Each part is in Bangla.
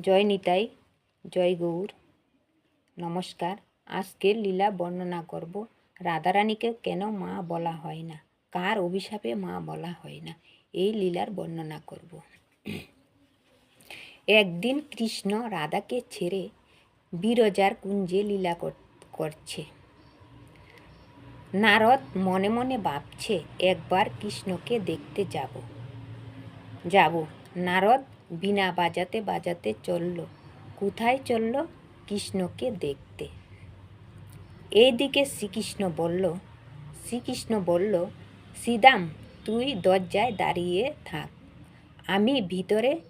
জয় নিতাই, জয় গৌর। নমস্কার, আজকে লীলা বর্ণনা করব, রাধারানীকে কেন মা বলা হয় না? কার অভিশাপে মা বলা হয় না? এই লীলার বর্ণনা করব। একদিন কৃষ্ণ রাধাকে ছেড়ে বিরজার কুঞ্জে লীলা কর- করছে। নারদ মনে মনে ভাবছে, একবার কৃষ্ণকে দেখতে যাব। যাব। নারদ বিনা বাজাতে বাজাতে চলল। কোথায় চলল? কৃষ্ণকে দেখতে। এইদিকে শ্রীকৃষ্ণ বলল শ্রীকৃষ্ণ বলল শ্রীদাম তুই দরজায় দাঁড়িয়ে থাক। আমি ভিতরে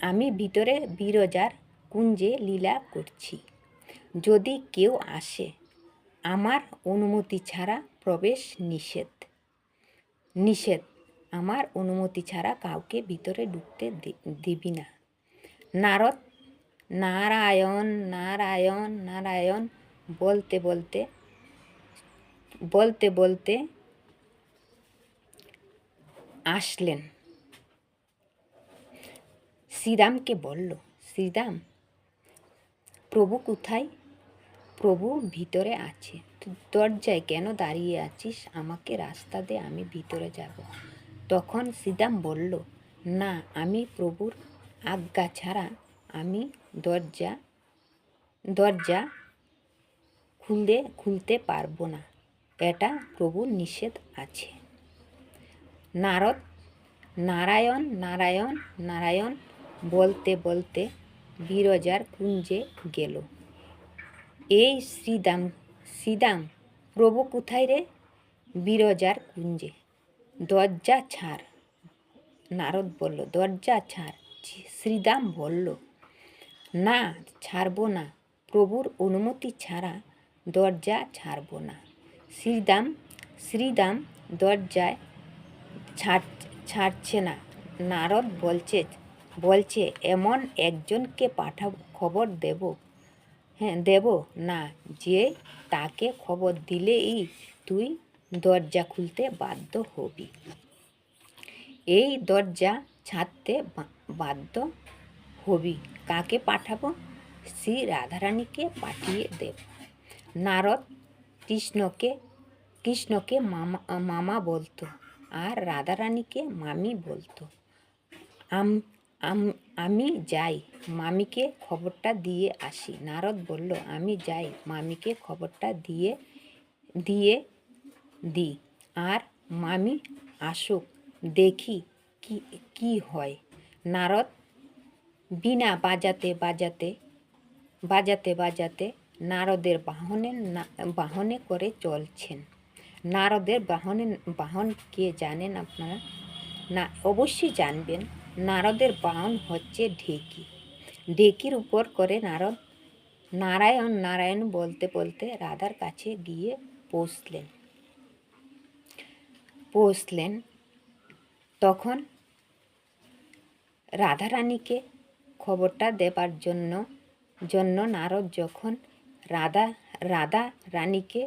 আমি ভিতরে বিরজার কুঞ্জে লীলা করছি। যদি কেউ আসে, আমার অনুমতি ছাড়া প্রবেশ নিষেধ। নিষেধ। আমার অনুমতি ছাড়া কাউকে ভিতরে ঢুকতে দিবি না। নারদ, নারায়ণ নারায়ণ নারায়ণ বলতে বলতে বলতে বলতে আসলেন। শ্রীরামকে বলল, শ্রীরাম, প্রভু কোথায়? প্রভু ভিতরে আছে। দরজায় কেন দাঁড়িয়ে আছিস? আমাকে রাস্তা দে, আমি ভিতরে যাব। তখন শ্রীরাম বলল, না, আমি প্রভুর আজ্ঞা ছাড়া আমি দরজা দরজা খুলতে খুলতে পারব না। এটা প্রভুর নিষেধ আছে। নারদ, নারায়ণ নারায়ণ নারায়ণ বলতে বলতে বিরজার কুঞ্জে গেল। এই শ্রীদাম শ্রীদাম প্রভু কোথায় রে? বিরজার কুঞ্জে। দরজা ছাড়। নারদ বলল, দরজা ছাড়। শ্রীদাম বলল, না, ছাড়বো না। প্রভুর অনুমতি ছাড়া দরজা ছাড়বো না। শ্রীদাম শ্রীদাম দরজায় ছাড়, ছাড়ছে না। নারদ বলছে বলছে, এমন একজনকে পাঠাব, খবর দেব। হ্যাঁ দেব? না, যে তাকে খবর দিলেই তুই দরজা খুলতে বাধ্য হবি। এই দরজা ছাড়তে বাধ্য হবি। কাকে পাঠাবো? শ্রী রাধারানীকে পাঠিয়ে দেব। নারদ কৃষ্ণকে কৃষ্ণকে মামা মামা বলতো আর রাধারানীকে মামি বলতো। আম- আমি যাই, মামিকে খবরটা দিয়ে আসি। নারদ বলল, আমি যাই, মামিকে খবরটা দিয়ে দিয়ে দিই আর মামি আসুক, দেখি কি কি হয়। নারদ বিনা বাজাতে বাজাতে বাজাতে বাজাতে নারদের বাহনে বাহনে করে চলছেন। নারদের বাহনে, বাহন কে জানেন আপনারা? না, অবশ্যই জানবেন, নারদের বাহন হচ্ছে ঢেকি। ঢেকির উপর করে নারদ নারায়ণ নারায়ণ বলতে বলতে রাধার কাছে গিয়ে পৌঁছলেন পৌঁছলেন তখন রাধারানীকে খবরটা দেবার জন্য জন্য নারদ যখন রাধা রাধা রানীকে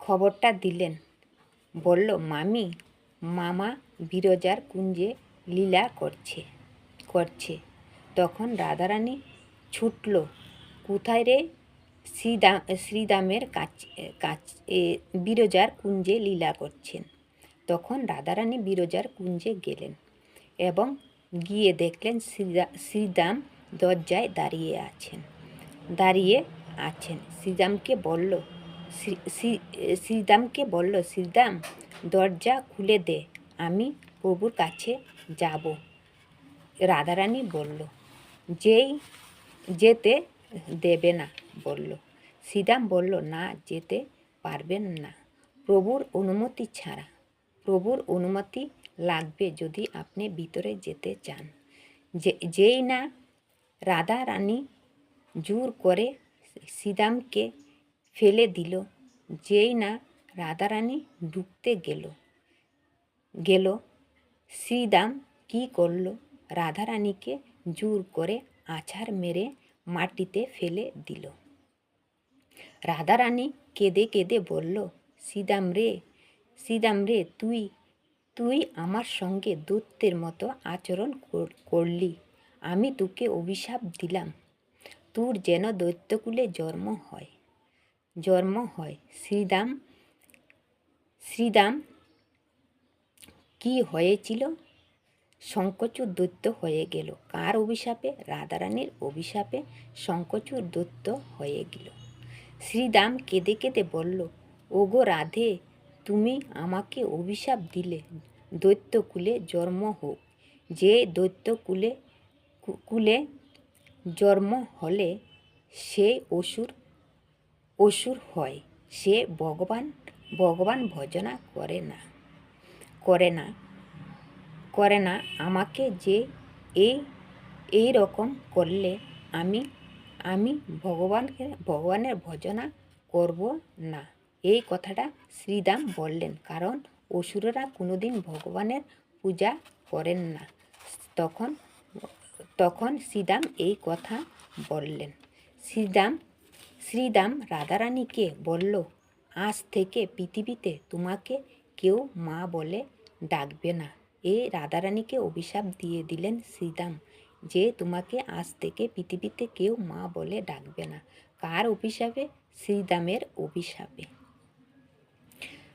খবরটা দিলেন, বলল, মামি, মামা বিরজার কুঞ্জে লীলা করছে করছে। তখন রাধারানী ছুটল, কোথায় রে? শ্রীদাম শ্রীদামের কাছে কাছে বিরজার কুঞ্জে লীলা করছেন। তখন রাধারানী বিরজার কুঞ্জে গেলেন এবং গিয়ে দেখলেন শ্রীদা শ্রীদাম দরজায় দাঁড়িয়ে আছেন। দাঁড়িয়ে আছেন। শ্রীরামকে বলল শ্রী শ্রী- শ্রীদামকে বলল শ্রীরাম দরজা খুলে দে, আমি প্রভুর কাছে যাব। রাধারানী বলল, যেই যেতে দেবে না। বলল। শ্রীরাম বলল, না, যেতে পারবেন না। প্রভুর অনুমতি ছাড়া। প্রভুর অনুমতি লাগবে যদি আপনি ভিতরে যেতে চান। যে, যেই না রাধা রানী জোর করে শ্রীদামকে ফেলে দিল, যেই না রাধারানী ঢুকতে গেল গেল শ্রীদাম কি করল? রাধারানীকে জোর করে আছাড় মেরে মাটিতে ফেলে দিল। রাধারানী কেঁদে কেঁদে বলল শ্রীদাম রে শ্রীদাম রে তুই তুই আমার সঙ্গে দূতের মতো আচরণ করলি। আমি তোকে অভিশাপ দিলাম। তোর যেন দৈত্যকুলে জন্ম হয় জন্ম হয়। শ্রীদাম শ্রীদাম কি হয়েছিল? শঙ্কচুর দৈত্য হয়ে গেল। কার অভিশাপে? রাধারানীর অভিশাপে শঙ্কচুর দৈত্য হয়ে গেল। শ্রীদাম কেঁদে কেঁদে বলল, ওগো রাধে তুমি আমাকে অভিশাপ দিলে, দৈত্যকুলে জন্ম হোক। যে দৈত্যকুলে কুলে জন্ম হলে সে অসুর অসুর হয়। সে ভগবান ভগবান ভজনা করে না করে না করে না। আমাকে যে এই এই রকম করলে আমি আমি ভগবানকে, ভগবানের ভজনা করব না। এই কথাটা শ্রীদাম বললেন, কারণ অসুররা কোনোদিন ভগবানের পূজা করেন না। তখন তখন শ্রীদাম এই কথা বললেন। শ্রীদাম শ্রীদাম রাধারানীকে বলল, আজ থেকে পৃথিবীতে তোমাকে কেউ মা বলে ডাকবে না। এই রাধারানীকে অভিশাপ দিয়ে দিলেন শ্রীদাম, যে তোমাকে আজ থেকে পৃথিবীতে কেউ মা বলে ডাকবে না। কার অভিশাপে? শ্রীদামের অভিশাপে।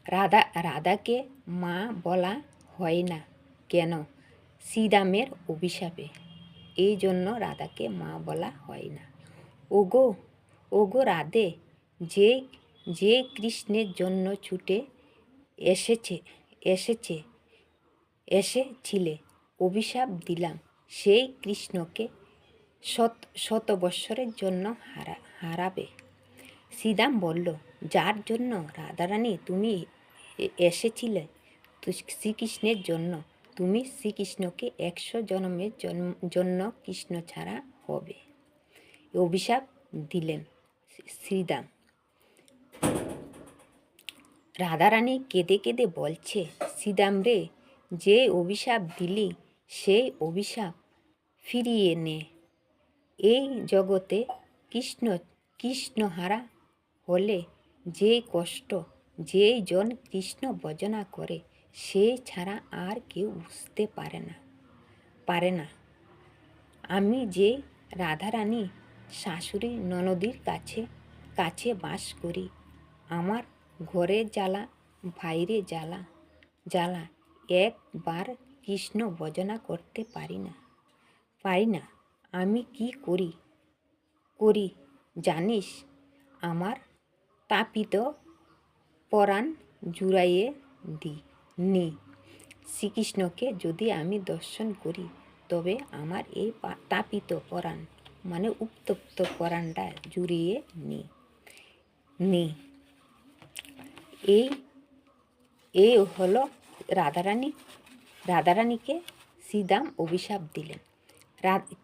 রাধা, রাধাকে মা বলা হয় না কেন? শ্রীদামের অভিশাপে। এই জন্য রাধাকে মা বলা হয় না। ওগো ওগো রাধে, যে যে কৃষ্ণের জন্য ছুটে এসেছে এসেছে, এসেছিলে, অভিশাপ দিলাম, সেই কৃষ্ণকে শত শত বৎসরের জন্য হারা, হারাবে। শ্রীদাম বলল যার জন্য রাধারানী তুমি এসেছিলে শ্রীকৃষ্ণের জন্য। তুমি শ্রীকৃষ্ণকে একশো জন্মের জন্ম, জন্য কৃষ্ণ ছাড়া হবে। অভিশাপ দিলেন শ্রীদাম রাধারানী কেঁদে কেঁদে বলছে শ্রীদাম রে, যে অভিশাপ দিলি সেই অভিশাপ ফিরিয়ে নে। এই জগতে কৃষ্ণ, কৃষ্ণহারা হলে যে কষ্ট যেই জন কৃষ্ণ ভজনা করে, সে ছাড়া আর কেউ বুঝতে পারে না। পারে না। আমি যে রাধারানী শাশুড়ি ননদীর কাছে কাছে বাস করি, আমার ঘরে জ্বালা বাইরে জ্বালা জ্বালা, একবার কৃষ্ণ ভজনা করতে পারি না। পারি না। আমি কি করি? করি, জানিস, আমার তাপিত পরাণ জুড়াইয়ে দি। নি। শ্রীকৃষ্ণকে যদি আমি দর্শন করি, তবে আমার এই তাপিত পরাণ মানে উত্তপ্ত পরাণটা জুড়িয়ে নি। নি। এই এই হলো রাধারানী। রাধারানীকে শ্রীদাম অভিশাপ দিলেন।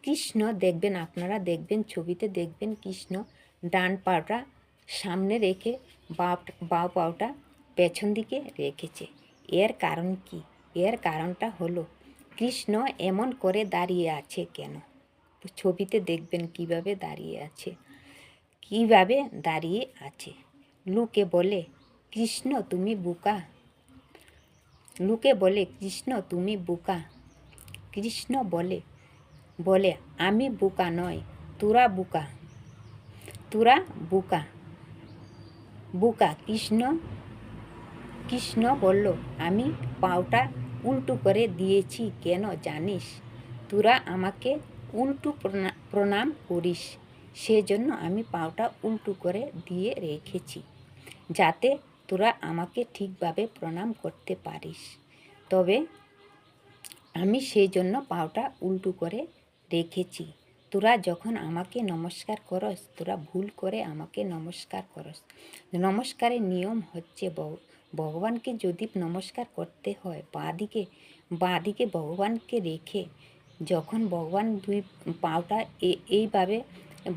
কৃষ্ণ দেখবেন, আপনারা দেখবেন, ছবিতে দেখবেন কৃষ্ণ ডান পাটা সামনে রেখে বাঁ পাওটা পেছন দিকে রেখেছে। এর কারণ কি? এর কারণটা হলো, কৃষ্ণ এমন করে দাঁড়িয়ে আছে কেন? ছবিতে দেখবেন কীভাবে দাঁড়িয়ে আছে। কীভাবে দাঁড়িয়ে আছে? লোকে বলে, কৃষ্ণ, তুমি বোকা। লোকে বলে, কৃষ্ণ, তুমি বোকা। কৃষ্ণ বলে বলে, আমি বোকা নয়, তোরা বোকা। তোরা বোকা। বোকা, কৃষ্ণ কৃষ্ণ বলল, আমি পাওটা উল্টো করে দিয়েছি কেন জানিস? তোরা আমাকে উল্টো প্রণা- প্রণাম করিস। সেজন্য আমি পাওটা উল্টো করে দিয়ে রেখেছি, যাতে তোরা আমাকে ঠিকভাবে প্রণাম করতে পারিস। তবে আমি সেই জন্য পাওটা উল্টো করে রেখেছি। তোরা যখন আমাকে নমস্কার করস, তোরা ভুল করে আমাকে নমস্কার করস। নমস্কারের নিয়ম হচ্ছে ভগবানকে যদি নমস্কার করতে হয়, বাঁদিকে বাঁদিকে ভগবানকে রেখে যখন ভগবান দুই পাওটা এইভাবে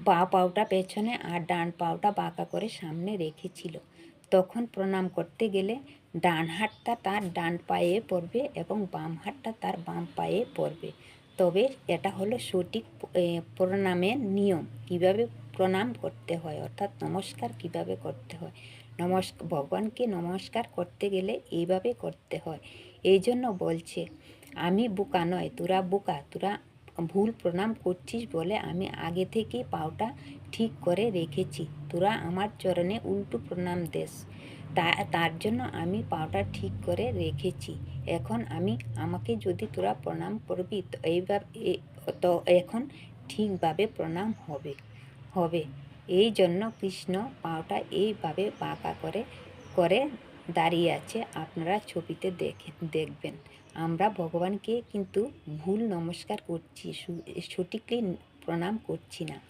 বা পাওটা পেছনে আর ডান পাওটা বাঁকা করে সামনে রেখেছিল, তখন প্রণাম করতে গেলে ডান হাতটা তার ডান পায়ে পড়বে এবং বাম হাতটা তার বাম পায়ে পড়বে। তবে এটা হলো সঠিক প্রণামের নিয়ম। কীভাবে প্রণাম করতে হয়, অর্থাৎ নমস্কার কীভাবে করতে হয়? নমস্কার ভগবানকে নমস্কার করতে গেলে এইভাবে করতে হয়। এই জন্য বলছে, আমি বোকা নয়, তোরা বোকা, তোরা ভুল প্রণাম করছিস বলে আমি আগে থেকেই পাওটা ঠিক করে রেখেছি। তোরা আমার চরণে উল্টো প্রণাম দেস। তা, তার জন্য আমি পাওটা ঠিক করে রেখেছি। এখন আমি, আমাকে যদি তোরা প্রণাম করবি, তো এইভাবে তো এখন ঠিকভাবে প্রণাম হবে হবে। এই জন্য কৃষ্ণ পাওটা এইভাবে বাঁকা করে করে দাঁড়িয়ে আছে। আপনারা ছবিতে দেখে, দেখবেন। আমরা ভগবানকে কিন্তু ভুল নমস্কার করছি, সু- সঠিকলি প্রণাম করছি না।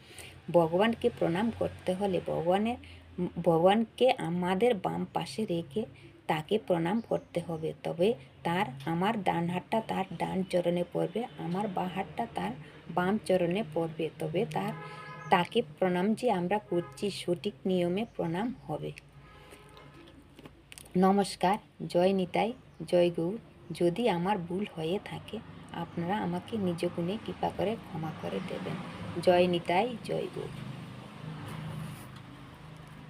ভগবানকে প্রণাম করতে হলে ভগবানের ভগবানকে আমাদের বাম পাশে রেখে তাকে প্রণাম করতে হবে। তবে তার, আমার ডান হাতটা তার ডান চরণে পড়বে, আমার বা হাতটা তার বাম চরণে পড়বে। তবে তার, তাকে প্রণাম যে আমরা করছি, সঠিক নিয়মে প্রণাম হবে। নমস্কার, জয় নিতাই, জয় গৌর। যদি আমার ভুল হয়ে থাকে, আপনারা আমাকে নিজ গুণে কৃপা করে ক্ষমা করে দেবেন। জয় নিতাই, জয় গৌর।